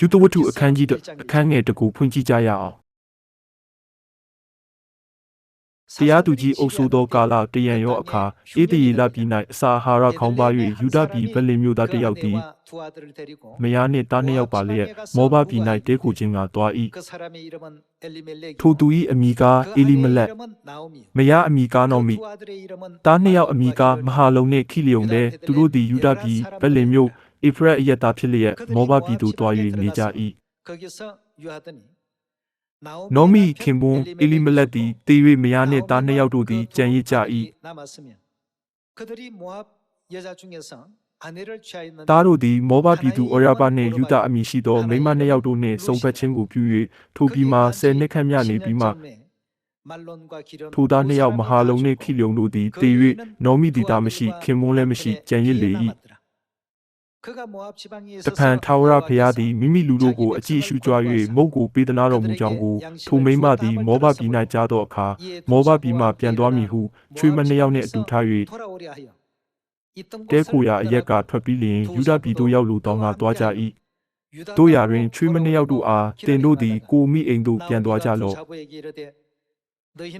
ယူတဝတ္ထုအခန်းကြီးတစ်အခန်းငယ်တစ်ခုဖွင့်ကြည့်ကြရအောင်တရားသူကြီးအုပ်စိုးသောကာလတရံရောအခါဧတရေလပြည်၌အစာအာဟာရခေါင်းပါ၍ယူဒပြည်ဗလင်မျိုးသားတစ်ယောက်သည်မယားနှင့်တားနှစ်ယောက်ပါလျက်မောဘပြည်၌တဲခိုခြင်းကတွား၏ထိုသူ၏အမိကားအေလိမလက်မယားအမိကားနောမိတားနှစ်ယောက်အမိကားမဟာလုံနှင့်ခိလျုံလည်းသူတို့သည်ယူဒပြည်ဗလင်မျိုး ဧဖရတ်အယက်သားဖြစ်လျက်မောဘပြည်သို့တွား၍နေကြ၏နောမိခင်ပွန်းအေလိမလက်သည်တေး၍မယားနှင့်တားနှစ်ယောက်တို့သည်ကြံရစ်ကြ၏သားတို့သည်မောဘပြည်သူအော်ရဘနှင့်ယူဒအမိရှိသောမိန်းမနှစ်ယောက်တို့နှင့်စုံဖက်ခြင်းကိုပြု၍ထိုပြည်မှာဆယ်နှစ်ခန့်မြနေပြီးမှထိုသားနှစ်ယောက်မဟာလုံနှင့်ခိလျုံတို့သည်တေး၍နောမိသည်သားမရှိခင်ပွန်းလည်းမရှိကြံရစ်လေ၏ တဖန်ထာဝရဘုရားသည်မိမိလူတို့ကိုအကြည့်ရှုကြွား၍မုတ်ကိုပေးသနာတော်မူကြောင်းကိုထိုမိမသည်မောဘပြည်၌ကြားသောအခါမောဘပြည်မှပြန်သွားမည်ဟုချွေးမနှစ်ယောက်နှင့်အတူထား၍တဲကိုရာအရက်ကထွက်ပြီးလျင်ယူဒပြည်သို့ရောက်လူတော်ကသွားကြ၏တို့ရာတွင်ချွေးမနှစ်ယောက်တို့အားတင်တို့သည်ကိုမိအိမ်သို့ပြန်သွားကြလော့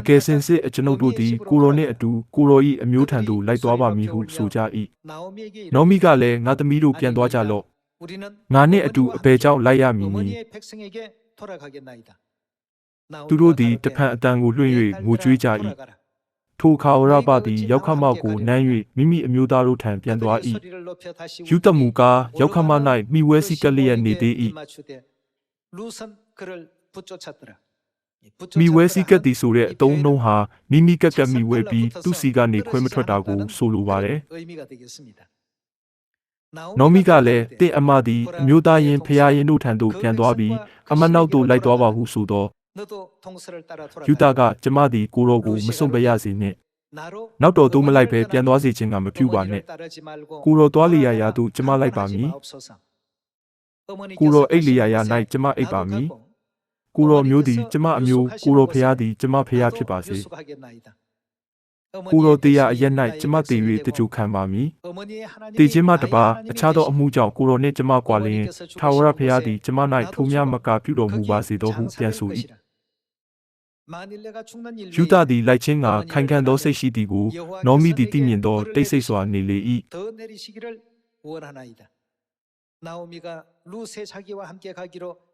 အကယ်စင်စစ်အကျွန်ုပ်တို့သည်ကိုရောနှင့်အတူကိုရော၏အမျိုးထံသို့လိုက်သွားပါမည်ဟုဆိုကြ၏နောမိကလည်းငါသမီးတို့ပြန်သွားကြလော့ငါနှင့်အတူအဘယ်ကြောင့်လိုက်ရမည်နည်းသူတို့သည်တဖန်အတန်ကိုလွှင့်၍ငိုကြွေးကြ၏ထိုခါဝရပသည်ရောက်ခမောက်ကိုနမ်း၍မိမိအမျိုးသားတို့ထံပြန်သွား၏ယူတမူကားရောက်ခမ၌မိဝဲစီကလျက်နေသေး၏ မိဝဲစီကက်သည်ဆိုတဲ့အတုံးနှုံးဟာမိမိကက်ကက်မိဝဲပြီးသူ့စီကနေခွဲမထွက်တာကိုဆိုလိုပါတယ်နောမီကလည်းတင့်အမသည်အမျိုးသားရင်ဖျားရင်တို့ထံသို့ပြန်သွားပြီးအမနောက်သို့လိုက်သွားပါဟုဆိုသောယူတာကကျမသည်ကိုရောကိုမစွန့်ပရစေနှင့်နောက်တော်သို့မလိုက်ဘဲပြန်သွားစေခြင်းကမပြုပါနဲ့ကိုရောသွားလျာရာသို့ကျမလိုက်ပါမည်ကိုရောအိတ်လျာရာ၌ကျမအိတ်ပါမည် ကိုရောမျိုးသည်ကျမအမျိုးကိုရောဖျားသည်ကျမဖျားဖြစ်ပါစေကိုရောတရားအရက်၌ကျမတည်၍တကြိုခံပါမည်တည်ခြင်းမှတပါအခြားသောအမှုကြောင့်ကိုရောနှင့်ကျမကွာလျင်ထာဝရဘုရားသည်ကျမ၌ထိုများမကပြုတော်မူပါစေသောဟုပြန်ဆို၏ယူဒသည်လိုက်ခြင်းကခိုင်ခံသောစိတ်ရှိသည်ကိုနောမိသည်သိမြင်သောတိတ်ဆိတ်စွာနေလေ၏나오미가 루세 자기와 함께 가기로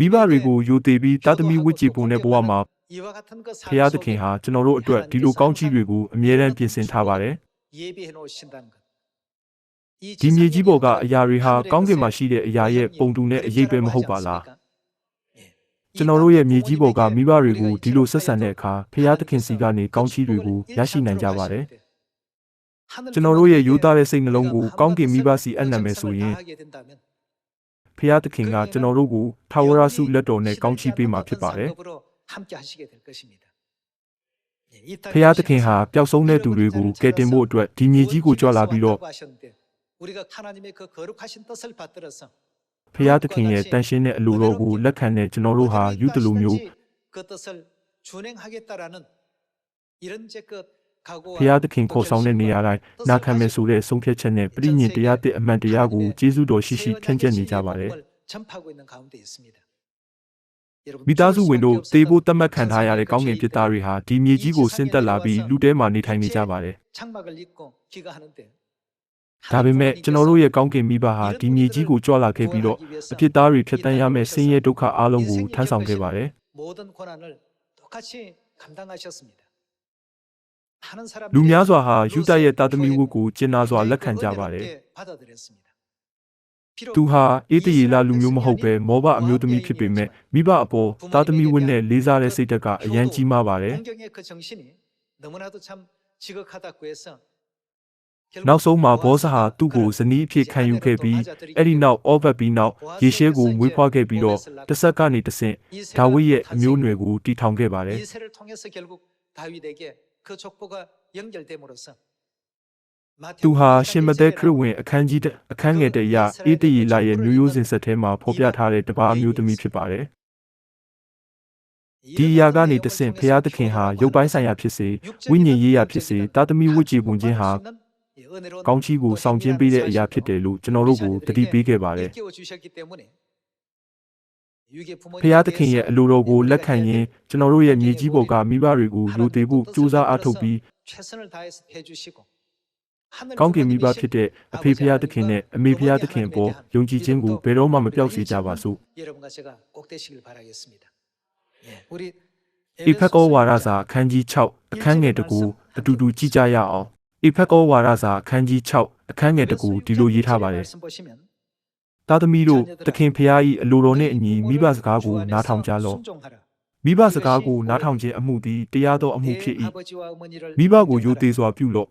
မိဘတွေကိုယိုသေးပြီးတာသမီဝစ်ကြည်ပုံတဲ့ဘဝမှာဖရာသခင်ဟာကျွန်တော်တို့အတွက်ဒီလိုကောင်းချီးတွေကိုအမြဲတမ်းပြင်ဆင်ထားပါတယ်ဒီမြေကြီးပေါ်ကအရာတွေဟာကောင်းကင်မှာရှိတဲ့အရာရဲ့ပုံတူနဲ့အရေးပဲမဟုတ်ပါလားကျွန်တော်တို့ရဲ့မြေကြီးပေါ်ကမိဘတွေကိုဒီလိုဆက်ဆံတဲ့အခါဖရာသခင်စီကနေကောင်းချီးတွေကိုရရှိနိုင်ကြပါတယ်ကျွန်တော်တို့ရဲ့ယူသားတဲ့စိတ်နှလုံးကိုကောင်းကင်မိဘစီအံ့နံမယ်ဆိုရင် ဖျားသခင်ကကျွန်တော်တို့ကိုထာဝရဆုလက်တော်နဲ့ကောင်းချီးပေးမှာဖြစ်ပါတယ်။ဖျားသခင်ဟာပျောက်ဆုံးတဲ့သူတွေကိုကယ်တင်ဖို့အတွက်ဒီမြေကြီးကိုကြွလာပြီးတော့ဖျားသခင်ရဲ့တန်ရှင်းတဲ့အလိုတော်ကိုလက်ခံတဲ့ကျွန်တော်တို့ဟာယူတလူမျိုး ဖျားသခင်ခေါ်ဆောင်တဲ့နေရာတိုင်းနာခံမယ်ဆိုတဲ့ဆုံးဖြတ်ချက်နဲ့ပြည်ညင်တရားသစ်အမှန်တရားကိုကျေးဇူးတော်ရှိရှိဖြန့်ကျက်နေကြပါတယ်မိသားစုဝင်တို့တေဖို့တတ်မှတ်ခံထားရတဲ့ကောင်းကင်ပြစ်သားတွေဟာဒီမြေကြီးကိုဆင်းသက်လာပြီးလူတဲမှာနေထိုင်နေကြပါတယ်ဒါပေမဲ့ကျွန်တော်တို့ရဲ့ကောင်းကင်မိဘဟာဒီမြေကြီးကိုကြွလာခဲ့ပြီးတော့အဖြစ်သားတွေဖြတ်တန်းရမယ့်ဆင်းရဲဒုက္ခအလုံးကိုထမ်းဆောင်ခဲ့ပါတယ် လူများစွာဟာယူတရဲ့တာသမီဝုကိုကျင်နာစွာလက်ခံကြပါတယ်။သူဟာအေးတရီလာလူမျိုးမဟုတ်ပဲမောဘအမျိုးသမီးဖြစ်ပေမဲ့မိဘအပေါ်တာသမီဝုနဲ့လေးစားတဲ့စိတ်ဓာတ်ကအရန်ကြီးမားပါတယ်။နောက်ဆုံးမှာဘောဆဟာသူ့ကိုဇနီးအဖြစ်ခံယူခဲ့ပြီးအဲ့ဒီနောက်အော့ဘတ်ပြီးနောက်ရေရှဲကိုမွေးဖွားခဲ့ပြီးတော့တစ်ဆက်ကနေတစ်ဆင့်ဒါဝိရဲ့အမျိုးအနွယ်ကိုတည်ထောင်ခဲ့ပါတယ်။ သူဟာရှင်မသက်ခရစ်ဝင်အခန်းကြီးအခန်းငယ်တရအေတိယလရဲ့မျိုးရိုးစဉ်ဆက်ထဲမှာဖော်ပြထားတဲ့တပါးအမျိုးသမီးဖြစ်ပါတယ်။ဒီရာကနေတဆင့်ဖျားသခင်ဟာရုပ်ပိုင်းဆိုင်ရာဖြစ်စေဝိညာဉ်ရေးရာဖြစ်စေတာသမီဝိကြည်ပုံချင်းဟာကောင်းချီးကိုဆောင်ကျင်းပေးတဲ့အရာဖြစ်တယ်လို့ကျွန်တော်တို့ကိုတတိပေးခဲ့ပါတယ်။ ဖျားသခင်ရဲ့အလိုတော်ကိုလက်ခံရင်ကျွန်တော်တို့ရဲ့မြေကြီးပေါ်ကမိဘတွေကိုလူတည်ဖို့ကြိုးစားအားထုတ်ပြီးကောင်းကင်မိဘဖြစ်တဲ့အဖေဖျားသခင်နဲ့အမေဖျားသခင်ပေါ်ယုံကြည်ခြင်းကိုဘယ်တော့မှမပြောက်စေကြပါစို့။ဧဖက်ကောဝါရစာအခန်းကြီး6အခန်းငယ်တကူအတူတူကြည့်ကြရအောင်။ဧဖက်ကောဝါရစာအခန်းကြီး6အခန်းငယ်တကူဒီလိုရေးထားပါတယ်။ သားသမီးတို့သခင်ဖျား၏အလိုတော်နှင့်အညီမိဘစကားကိုနားထောင်ကြလော့မိဘစကားကိုနားထောင်ခြင်းအမှုသည်တရားသောအမှုဖြစ်၏မိဘကိုယိုသေးစွာပြုလော့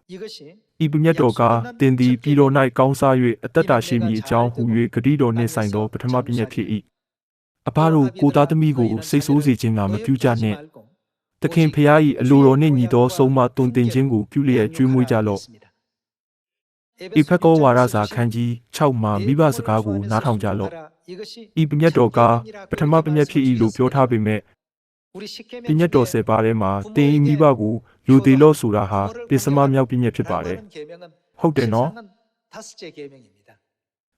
ဤပမျက်တော်ကားတင်သည်ပြည်တော်၌ကောင်းစား၍အသက်တာရှိမည်အကြောင်းဟူ၍ဂတိတော်နှင့်ဆိုင်သောပထမပညတ်ဖြစ်၏အဘတို့ကိုသားသမီးကိုစိတ်ဆိုးစေခြင်းကမပြုကြနှင့်သခင်ဖျား၏အလိုတော်နှင့်ညီသောဆုံးမတုန်တင်ခြင်းကိုပြုလျက်ကြွေးမွေးကြလော့ ။ဤဖက်ကောဝါရစာခန်းကြီး6မှာမိဘစကားကိုနားထောင်ကြလော့။ဤပမျက်တော်ကားပထမပမျက်ဖြစ်၏လို့ပြောထားပေမဲ့ပညတ်တော်ဆယ်ပါးထဲမှာတင်းမိဘကိုယူသေးလို့ဆိုတာဟာပစ္စမမြောက်ပညတ်ဖြစ်ပါတယ်။ဟုတ်တယ်နော်။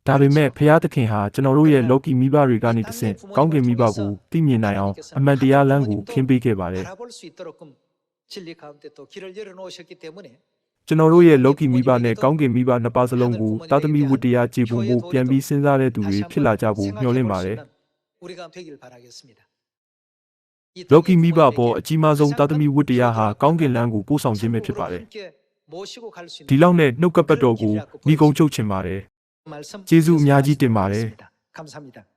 ဒါပေမဲ့ဖရာသခင်ဟာကျွန်တော်တို့ရဲ့လောကီမိဘတွေကနေတဆင့်ကောင်းကင်မိဘကိုသိမြင်နိုင်အောင်အမှန်တရားလမ်းကိုခင်းပေးခဲ့ပါတယ်။ ကျွန်တော်တို့ရဲ့လောကီမိဘနဲ့ကောင်းကင်မိဘနှစ်ပါးစလုံးကိုတာသမီဝတ္တရားကြည်ပုံမှုပြန်ပြီးစဉ်းစားတဲ့သူတွေဖြစ်လာကြဖို့မျှော်လင့်ပါတယ်။လောကီမိဘပေါ်အကြီးမားဆုံးတာသမီဝတ္တရားဟာကောင်းကင်လမ်းကိုပို့ဆောင်ခြင်းပဲဖြစ်ပါတယ်။ဒီလောက်နဲ့နှုတ်ကပတ်တော်ကိုမိကုံချုပ်ချင်ပါတယ်။ကျေးဇူးအများကြီးတင်ပါတယ်။